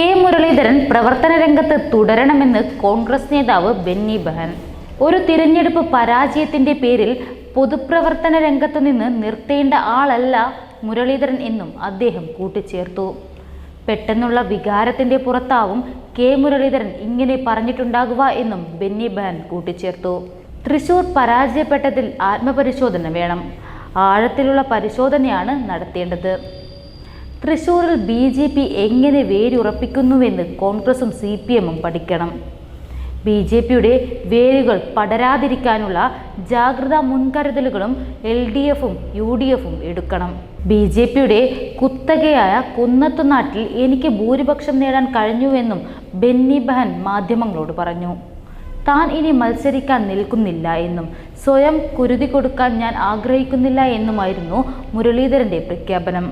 K Muraleedharan പ്രവർത്തന രംഗത്ത് തുടരണമെന്ന് കോൺഗ്രസ് നേതാവ് ബെന്നി ബെഹൻ. ഒരു തിരഞ്ഞെടുപ്പ് പരാജയത്തിന്റെ പേരിൽ പൊതുപ്രവർത്തന രംഗത്ത് നിന്ന് നിർത്തേണ്ട ആളല്ല മുരളീധരൻ എന്നും അദ്ദേഹം കൂട്ടിച്ചേർത്തു. പെട്ടെന്നുള്ള വികാരത്തിന്റെ പുറത്താവും കെ മുരളീധരൻ ഇങ്ങനെ പറഞ്ഞിട്ടുണ്ടാകുക എന്നും ബെന്നി ബെഹൻ കൂട്ടിച്ചേർത്തു. തൃശൂർ പരാജയപ്പെട്ടതിൽ ആത്മപരിശോധന വേണം. ആഴത്തിലുള്ള പരിശോധനയാണ് നടത്തേണ്ടത്. തൃശൂരിൽ ബി ജെ പി എങ്ങനെ വേരുറപ്പിക്കുന്നുവെന്ന് കോൺഗ്രസും സി പി എമ്മും പഠിക്കണം. ബി ജെ പിയുടെ വേരുകൾ പടരാതിരിക്കാനുള്ള ജാഗ്രതാ മുൻകരുതലുകളും എൽ ഡി എഫും യു ഡി എഫും എടുക്കണം. ബി ജെ പിയുടെ കുത്തകയായ കുന്നത്തുനാട്ടിൽ എനിക്ക് ഭൂരിപക്ഷം നേടാൻ കഴിഞ്ഞുവെന്നും ബെന്നി ബഹൻ മാധ്യമങ്ങളോട് പറഞ്ഞു. താൻ ഇനി മത്സരിക്കാൻ നിൽക്കുന്നില്ല എന്നും സ്വയം കുരുതി കൊടുക്കാൻ ഞാൻ ആഗ്രഹിക്കുന്നില്ല എന്നുമായിരുന്നു മുരളീധരന്റെ പ്രഖ്യാപനം.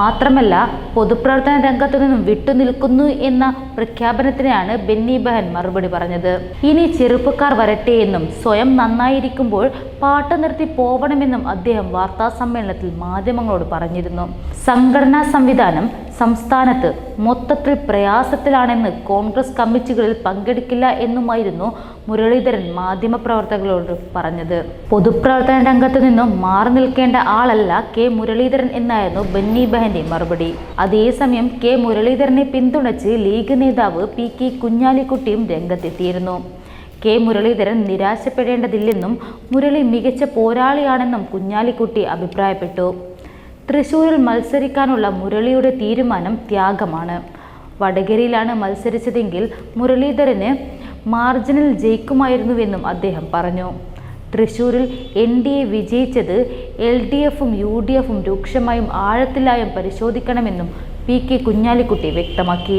മാത്രമല്ല പൊതുപ്രവർത്തന രംഗത്തു നിന്നും വിട്ടുനിൽക്കുന്നു എന്ന പ്രഖ്യാപനത്തിനാണ് ബെന്നി ബഹൻ മറുപടി പറഞ്ഞത്. ഇനി ചെറുപ്പക്കാർ വരട്ടെ എന്നും സ്വയം നന്നായിരിക്കുമ്പോൾ പാട്ട് നിർത്തി പോവണമെന്നും അദ്ദേഹം വാർത്താ സമ്മേളനത്തിൽ മാധ്യമങ്ങളോട് പറഞ്ഞിരുന്നു. സംഘടനാ സംവിധാനം സംസ്ഥാനത്ത് മൊത്തത്തിൽ പ്രയാസത്തിലാണെന്ന് കോൺഗ്രസ് കമ്മിറ്റികളിൽ പങ്കെടുക്കില്ല എന്നുമായിരുന്നു മുരളീധരൻ മാധ്യമപ്രവർത്തകരോട് പറഞ്ഞത്. പൊതുപ്രവർത്തന രംഗത്ത് നിന്നും മാറി നിൽക്കേണ്ട ആളല്ല കെ മുരളീധരൻ എന്നായിരുന്നു ബെന്നി ബെഹന്റെ മറുപടി. അതേസമയം കെ മുരളീധരനെ പിന്തുണച്ച് ലീഗ് നേതാവ് പി കെ കുഞ്ഞാലിക്കുട്ടിയും രംഗത്തെത്തിയിരുന്നു. കെ മുരളീധരൻ നിരാശപ്പെടേണ്ടതില്ലെന്നും മുരളി മികച്ച പോരാളിയാണെന്നും കുഞ്ഞാലിക്കുട്ടി അഭിപ്രായപ്പെട്ടു. തൃശൂരിൽ മത്സരിക്കാനുള്ള മുരളിയുടെ തീരുമാനം ത്യാഗമാണ്. വടകരയിലാണ് മത്സരിച്ചതെങ്കിൽ മുരളീധരന് മാർജിനിൽ ജയിക്കുമായിരുന്നുവെന്നും അദ്ദേഹം പറഞ്ഞു. തൃശൂരിൽ എൻ ഡി എ വിജയിച്ചത് എൽ ഡി എഫും യു ഡി എഫും രൂക്ഷമായും ആഴത്തിലായും പരിശോധിക്കണമെന്നും പി കെ കുഞ്ഞാലിക്കുട്ടി വ്യക്തമാക്കി.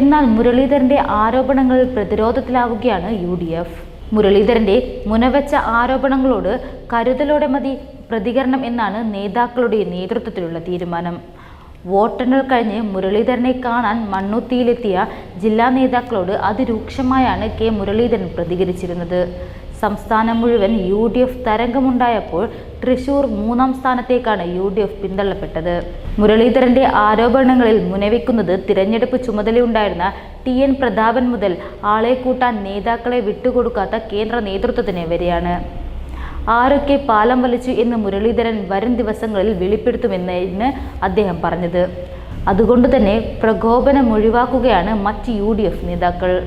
എന്നാൽ മുരളീധരന്റെ ആരോപണങ്ങളിൽ പ്രതിരോധത്തിലാവുകയാണ് യു ഡി എഫ്. മുരളീധരന്റെ മുനവെച്ച ആരോപണങ്ങളോട് കരുതലോടെ മതി പ്രതികരണം എന്നാണ് നേതാക്കളുടെ നേതൃത്വത്തിലുള്ള തീരുമാനം. വോട്ടെണ്ണൽ കഴിഞ്ഞ് മുരളീധരനെ കാണാൻ മണ്ണുത്തിയിലെത്തിയ ജില്ലാ നേതാക്കളോട് അതിരൂക്ഷമായാണ് കെ മുരളീധരൻ പ്രതികരിച്ചിരുന്നത്. സംസ്ഥാനം മുഴുവൻ യു ഡി എഫ് തരംഗമുണ്ടായപ്പോൾ തൃശൂർ മൂന്നാം സ്ഥാനത്തേക്കാണ് യു ഡി എഫ് പിന്തള്ളപ്പെട്ടത്. മുരളീധരന്റെ ആരോപണങ്ങളിൽ മുനവിക്കുന്നത് തിരഞ്ഞെടുപ്പ് ചുമതലയുണ്ടായിരുന്ന ടി എൻ പ്രതാപൻ മുതൽ ആളെ കൂട്ടാൻ നേതാക്കളെ വിട്ടുകൊടുക്കാത്ത കേന്ദ്ര നേതൃത്വത്തിന് വരെയാണ്. ആരൊക്കെ പാലം വലിച്ചു എന്ന് മുരളീധരൻ വരും ദിവസങ്ങളിൽ വെളിപ്പെടുത്തുമെന്നാണ് അദ്ദേഹം പറഞ്ഞത്. അതുകൊണ്ട് തന്നെ പ്രകോപനം ഒഴിവാക്കുകയാണ് മറ്റ് യു നേതാക്കൾ.